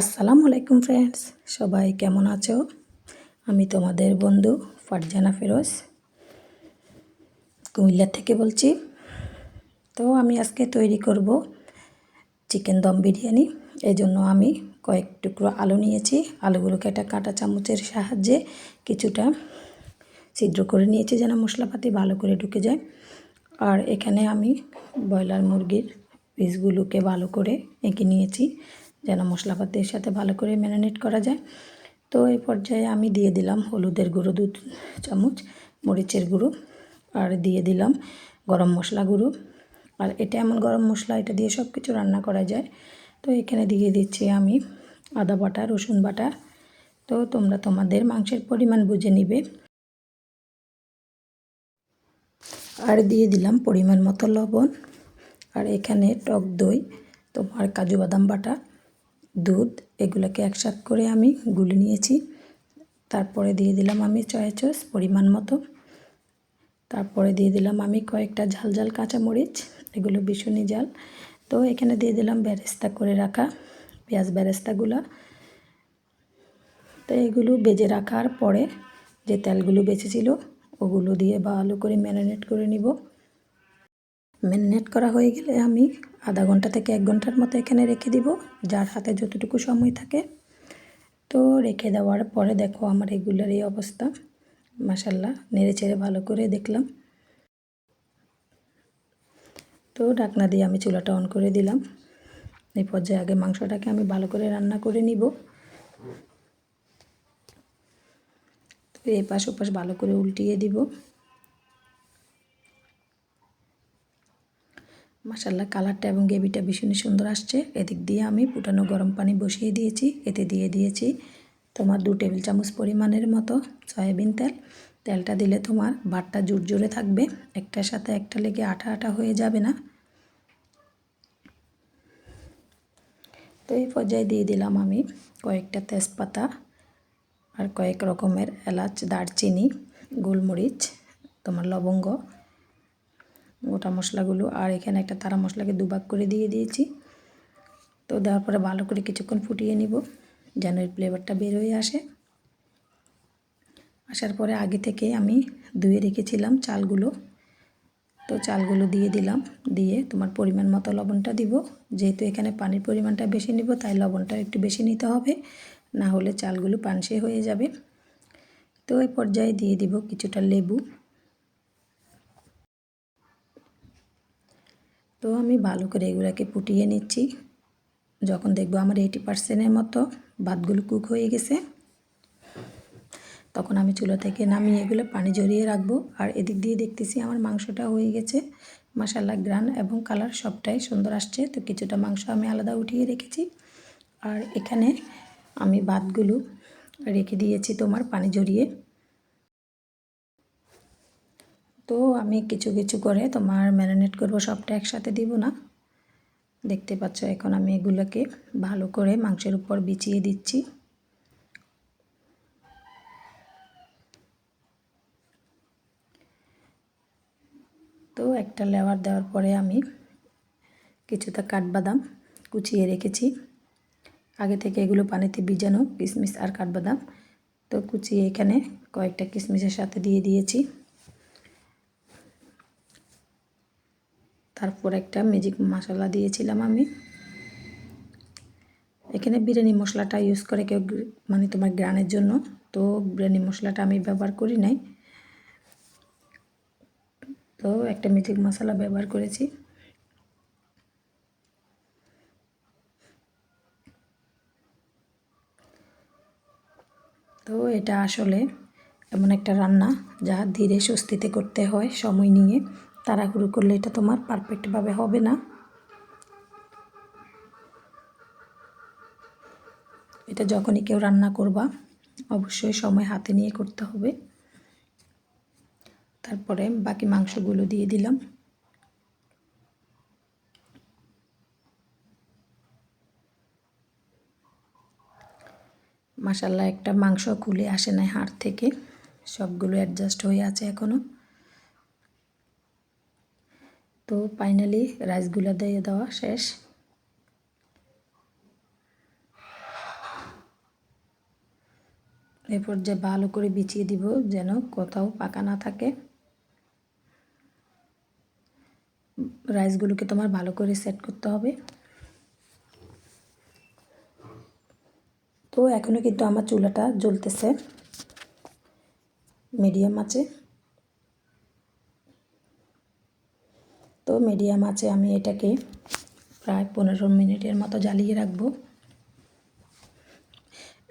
আসসালামু আলাইকুম ফ্রেন্ডস সবাই কেমন আছো? আমি তোমাদের বন্ধু ফারজানা ফেরোজ। কুমিল্লা থেকে বলছি। তো আমি আজকে তৈরি করব চিকেন দম বিরিয়ানি। এই জন্য আমি কয়েক টুকরো আলু নিয়েছি। আলুগুলোকে একটা কাঁটা চামচের সাহায্যে কিছুটা ছিদ্র করে নিয়েছি যেন মশলাপাতি ভালো করে ঢুকে যায়। আর এখানে আমি ব্রয়লার মুরগির পিসগুলোকে ভালো করে এঁকে নিয়েছি। যেন মশলাপাতির সাথে ভালো করে ম্যারিনেট করা যায়। তো এই পর্যায়ে আমি দিয়ে দিলাম হলুদের গুঁড়ো দু চামচ, মরিচের গুঁড়ো, আর দিয়ে দিলাম গরম মশলা গুঁড়ো। আর এটা এমন গরম মশলা, এটা দিয়ে সব কিছু রান্না করা যায়। তো এখানে দিয়ে দিচ্ছি আমি আদা বাটা, রসুন বাটা। তো তোমরা তোমাদের মাংসের পরিমাণ বুঝে নিবে। আর দিয়ে দিলাম পরিমাণ মতো লবণ। আর এখানে টক দই, তোমার কাজু বাদাম বাটা। দুধ, এগুলোকে একসাথ করে আমি গুলে নিয়েছি। তারপরে দিয়ে দিলাম আমি চয়া চস পরিমাণ মতো। তারপরে দিয়ে দিলাম আমি কয়েকটা ঝাল ঝাল কাঁচামরিচ, এগুলো ভীষণই জাল তো এখানে দিয়ে দিলাম ব্যারেস্তা করে রাখা, পেঁয়াজ বেরেস্তাগুলো তো এগুলো বেজে রাখার পরে যে তেলগুলো বেঁচেছিল, ওগুলো দিয়ে ভালো করে ম্যারিনেট করে নিব। ম্যারিনেট করা হয়ে গেলে আমি আধা ঘণ্টা থেকে এক ঘণ্টার মতো এখানে রেখে দিব, যার হাতে যতটুকু সময় থাকে। তো রেখে দেওয়ার পরে দেখো আমার এগুলোর এই অবস্থা। মাসাল্লাহ নেড়ে চেড়ে ভালো করে দেখলাম। তো ডাকনা দিয়ে আমি চুলাটা অন করে দিলাম। এই পর্যায়ে আগে মাংসটাকে আমি ভালো করে রান্না করে নিব। তো এই পাশ ওপাশ ভালো করে উল্টিয়ে দিব। মাসাল্লাহ কালারটা এবং গ্রেভিটা ভীষণই সুন্দর আসছে। এদিক দিয়ে আমি ফুটানো গরম পানি বসিয়ে দিয়েছি। এতে দিয়ে দিয়েছি তোমার দু টেবিল চামচ পরিমাণের মতো সয়াবিন তেল। তেলটা দিলে তোমার ভাতটা জোরে থাকবে। একটার সাথে একটা লেগে আঠা আঠা হয়ে যাবে না। তো এই পর্যায়ে দিয়ে দিলাম আমি কয়েকটা তেজপাতা আর কয়েক রকমের এলাচ, দারচিনি, গোলমরিচ, তোমার লবঙ্গ গোটা মশলাগুলো আর এখানে একটা তারা মশলাকে দুভাগ করে দিয়ে দিয়েছি। তো দেওয়ার পরে ভালো করে কিছুক্ষণ ফুটিয়ে নিব যেন এর ফ্লেভারটা বের হয়ে আসে। আসার পরে আগে থেকে আমি ধুয়ে রেখেছিলাম চালগুলো। তো চালগুলো দিয়ে দিলাম, দিয়ে তোমার পরিমাণ মতো লবণটা দিব। যেহেতু এখানে পানির পরিমাণটা বেশি নিব, তাই লবণটা একটু বেশি নিতে হবে। না হলে চালগুলো পানসে হয়ে যাবে। তো এই পর্যায়ে দিয়ে দিব কিছুটা লেবু। তো আমি ভালো করে এগুলোকে ফুটিয়ে নিচ্ছি। যখন দেখব আমার এইটি পার্সেন্টের মতো ভাতগুলো কুক হয়ে গেছে, তখন আমি চুলো থেকে নামিয়ে এগুলো পানি জড়িয়ে রাখব। আর এদিক দিয়ে দেখতেছি আমার মাংসটা হয়ে গেছে। মশালা গ্রান এবং কালার সবটাই সুন্দর আসছে। তো কিছুটা মাংস আমি আলাদা উঠিয়ে রেখেছি। আর এখানে আমি ভাতগুলো রেখে দিয়েছি তোমার পানি জড়িয়ে। তো আমি কিছু কিছু করে তোমার ম্যারিনেট করব, সবটা একসাথে দিব না। দেখতে পাচ্ছ এখন আমি এগুলোকে ভালো করে মাংসের উপর বিছিয়ে দিচ্ছি। তো একটা লেওয়ার দেওয়ার পরে আমি কিছুটা কাঠবাদাম কুচিয়ে রেখেছি। আগে থেকে এগুলো পানিতে ভিজানো কিশমিশ আর কাঠবাদাম। তো কুচিয়ে এখানে কয়েকটা কিশমিশের সাথে দিয়ে দিয়েছি। তারপর একটা ম্যাজিক মশলা দিয়েছিলাম আমি। এখানে বিরিয়ানি মশলাটা ইউজ করে কেউ মানে তোমার গ্রানের জন্য। তো বিরিয়ানি মশলাটা আমি ব্যবহার করি নাই। তো একটা ম্যাজিক মশলা ব্যবহার করেছি। তো এটা আসলে এমন একটা রান্না যা ধীরে স্বস্তিতে করতে হয় সময় নিয়ে। তাড়াহুড়ো করলে এটা তোমার পারফেক্টভাবে হবে না। এটা যখনই কেউ রান্না করবা, অবশ্যই সময় হাতে নিয়ে করতে হবে। তারপরে বাকি মাংসগুলো দিয়ে দিলাম। মাসাল্লাহ একটা মাংস খুলে আসে নাই হাড় থেকে। সবগুলো অ্যাডজাস্ট হয়ে আছে এখনও তো ফাইনালি রাইসগুলো দিয়ে দেওয়া শেষ। এরপর যে ভালো করে বিছিয়ে দিব যেন কোথাও পাকা না থাকে। রাইসগুলোকে তোমার ভালো করে সেট করতে হবে। তো এখনও কিন্তু আমার চুলাটা জ্বলতেছে। মিডিয়াম আছে। তো মিডিয়াম আছে, আমি এটাকে প্রায় পনেরো মিনিটের মতো জ্বালিয়ে রাখব।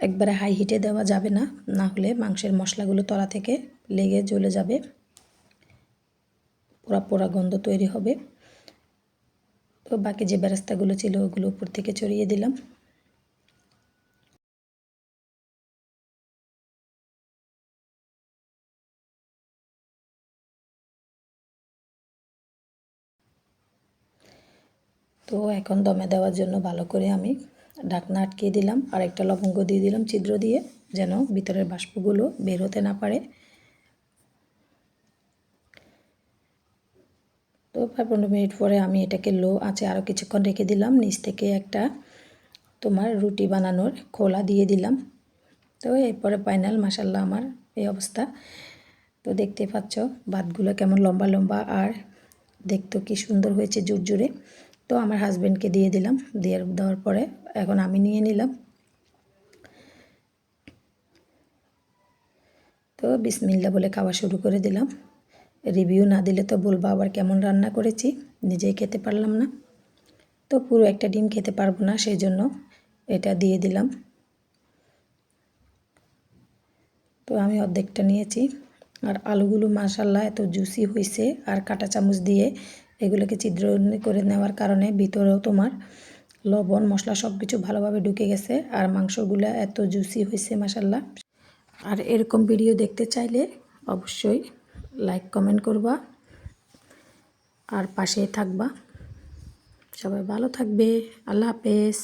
একবারে হাই হিটে দেওয়া যাবে না না হলে মাংসের মশলাগুলো তলা থেকে লেগে জ্বলে যাবে। পোড়া পোড়া গন্ধ তৈরি হবে। তো বাকি যে বেরাস্তাগুলো ছিল ওগুলো উপর থেকে চড়িয়ে দিলাম। তো এখন দমে দেওয়ার জন্য ভালো করে আমি ঢাকনা আটকিয়ে দিলাম। আর একটা লবঙ্গ দিয়ে দিলাম ছিদ্র দিয়ে, যেন ভিতরের বাষ্পগুলো বের হতে না পারে। তো প্রায় পনেরো মিনিট পরে আমি এটাকে লো আছে আরও কিছুক্ষণ রেখে দিলাম। নিচ থেকে একটা তোমার রুটি বানানোর খোলা দিয়ে দিলাম। তো এরপরে ফাইনাল মাসাল্লাহ আমার এই অবস্থা। তো দেখতে পাচ্ছ, ভাতগুলো কেমন লম্বা লম্বা আর দেখতেও কি সুন্দর হয়েছে জোর জোরে তো আমার হাজব্যান্ডকে দিয়ে দিলাম, দিয়ে দেওয়ার পরে এখন আমি নিয়ে নিলাম। তো বিসমিল্লা বলে খাওয়া শুরু করে দিলাম। রিভিউ না দিলে তো বলব আবার কেমন রান্না করেছি, নিজেই খেতে পারলাম না। তো পুরো একটা ডিম খেতে পারব না সেই জন্য এটা দিয়ে দিলাম। তো আমি অর্ধেকটা নিয়েছি। আর আলুগুলো মাসাল্লাহ এত জুসি হয়েছে আর কাটা চামচ দিয়ে এগুলোকে ছিদ্র করে নেওয়ার কারণে ভিতরেও তোমার লবণ, মশলা সব কিছু ভালোভাবে ঢুকে গেছে আর মাংসগুলো এত জুসি হয়েছে মাসাল্লাহ আর এরকম ভিডিও দেখতে চাইলে অবশ্যই লাইক, কমেন্ট করবা আর পাশে থাকবা। সবাই ভালো থাকবে, আল্লাহ হাফেজ।